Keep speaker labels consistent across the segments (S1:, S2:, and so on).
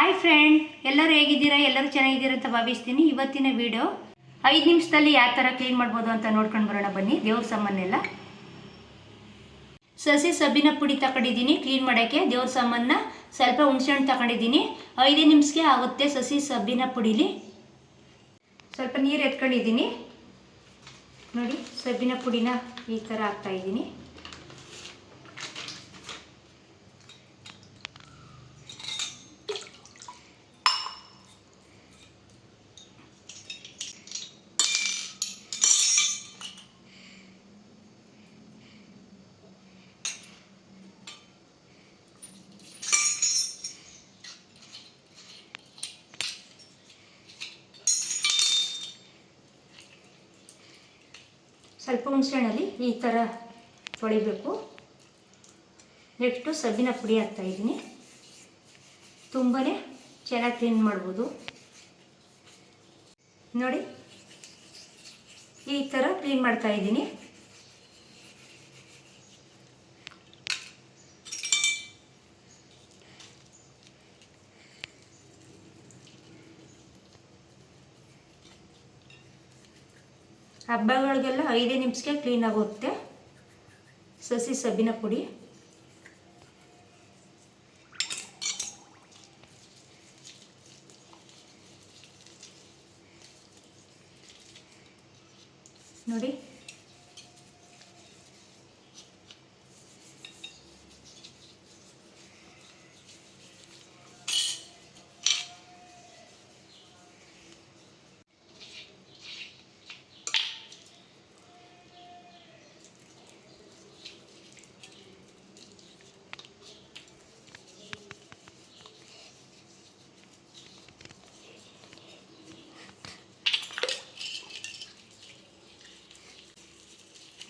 S1: Hi friend, ಎಲ್ಲರೂ ಹೇಗಿದ್ದೀರಾ? ಎಲ್ಲರೂ ಚೆನ್ನಾಗಿದ್ದೀರಾ ಅಂತ ಭಾವಿಸ್ತೀನಿ. ಇವತ್ತಿನ ವಿಡಿಯೋ ಐದು ನಿಮಿಷದಲ್ಲಿ ಯಾವ ಥರ ಕ್ಲೀನ್ ಮಾಡ್ಬೋದು ಅಂತ ನೋಡ್ಕೊಂಡು ಬರೋಣ ಬನ್ನಿ. ದೇವ್ರ ಸಾಮಾನೆಲ್ಲ. ಸಸಿ ಸಬ್ಬಿನ ಪುಡಿ ತಗೊಂಡಿದ್ದೀನಿ, ಕ್ಲೀನ್ ಮಾಡೋಕ್ಕೆ. ದೇವ್ರ ಸಾಮಾನ ಸ್ವಲ್ಪ ಹುಣಸೆಹಣ್ಣು ತಗೊಂಡಿದ್ದೀನಿ. ಐದೇ ನಿಮಿಷಕ್ಕೆ ಆಗುತ್ತೆ ಸಸಿ ಸಬ್ಬಿನ ಪುಡಿಲಿ. ಸ್ವಲ್ಪ ನೀರು ಎತ್ಕೊಂಡಿದ್ದೀನಿ. ನೋಡಿ, ಸಬ್ಬಿನ ಪುಡಿನ ಈ ಥರ ಹಾಕ್ತಾ ಸ್ವಲ್ಪ ಹುಣಸೆಹಣ್ಣಲ್ಲಿ ಈ ಥರ ತೊಳಿಬೇಕು. ನೆಕ್ಸ್ಟು ಸಬ್ಬಿನ ಪುಡಿ ಹಾಕ್ತಾ ಇದ್ದೀನಿ. ತುಂಬಾ ಚೆನ್ನಾಗಿ ಕ್ಲೀನ್ ಮಾಡ್ಬೋದು. ನೋಡಿ, ಈ ಥರ ಕ್ಲೀನ್ ಮಾಡ್ತಾ ಹಬ್ಬಗಳಿಗೆಲ್ಲ ಐದೇ ನಿಮಿಷಕ್ಕೆ ಕ್ಲೀನ್ ಆಗುತ್ತೆ. ಸಸಿ ಸಬ್ಬಿನ ಪುಡಿ. ನೋಡಿ.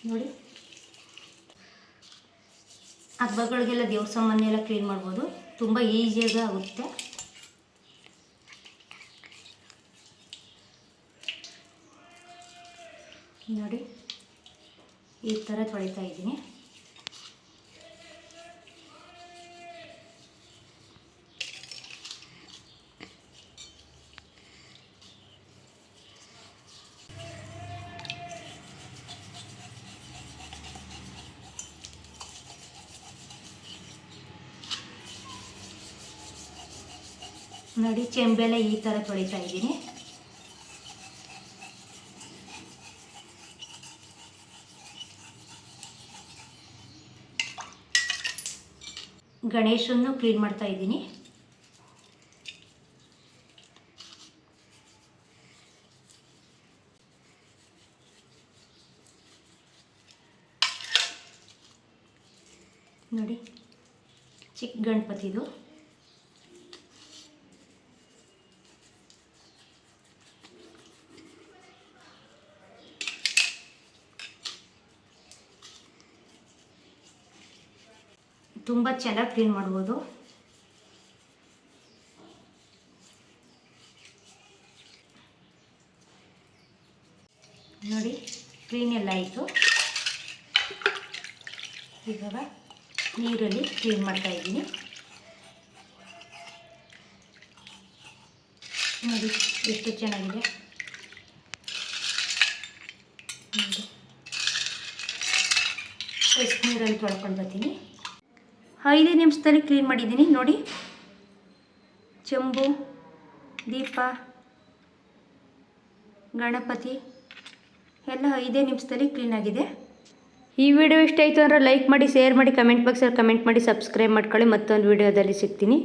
S1: ನೋಡಿ. ಹಬ್ಬಗಳಿಗೆಲ್ಲ ದೇವ್ರ ಎಲ್ಲ ಕ್ಲೀನ್ ಮಾಡ್ಬೋದು. ತುಂಬ ಈಸಿಯಾಗಿ ಆಗುತ್ತೆ. ನೋಡಿ. ಈ ಥರ ತೊಳಿತಾ ಇದ್ದೀನಿ. ನೋಡಿ ಚೆಂಬೆಲ್ಲ ಈ ಥರ ತೊಳಿತಾ ಇದ್ದೀನಿ. ಗಣೇಶನ್ನು ಕ್ಲೀನ್ ಮಾಡ್ತಾ ಇದ್ದೀನಿ. ನೋಡಿ ಚಿಕ್ಕ ಗಣಪತಿದು. ತುಂಬ ಚೆನ್ನಾಗಿ ಕ್ಲೀನ್ ಮಾಡ್ಬೋದು. ನೋಡಿ, ಕ್ಲೀನ್ ಎಲ್ಲ ಆಯಿತು. ಇವಾಗ ನೀರಲ್ಲಿ ಕ್ಲೀನ್ ಮಾಡ್ತಾ ಇದ್ದೀನಿ. ನೋಡಿ, ಎಷ್ಟು ಚೆನ್ನಾಗಿದೆ. ಎಷ್ಟು ನೀರಲ್ಲಿ ತೊಳ್ಕೊಂಡು ಬರ್ತೀನಿ. ಐದೇ ನಿಮಿಷದಲ್ಲಿ ಕ್ಲೀನ್ ಮಾಡಿದ್ದೀನಿ. ನೋಡಿ. ಚೆಂಬು, ದೀಪ, ಗಣಪತಿ, ಎಲ್ಲ ಐದೇ ನಿಮಿಷದಲ್ಲಿ ಕ್ಲೀನ್ ಆಗಿದೆ. ಈ ವಿಡಿಯೋ ಇಷ್ಟ ಆಯಿತು ಅಂದರೆ ಲೈಕ್ ಮಾಡಿ ಶೇರ್ ಮಾಡಿ ಕಮೆಂಟ್ ಬಾಕ್ಸಲ್ಲಿ ಕಮೆಂಟ್ ಮಾಡಿ ಸಬ್ಸ್ಕ್ರೈಬ್ ಮಾಡ್ಕೊಳ್ಳಿ. ಮತ್ತೊಂದು ವಿಡಿಯೋದಲ್ಲಿ ಸಿಗ್ತೀನಿ.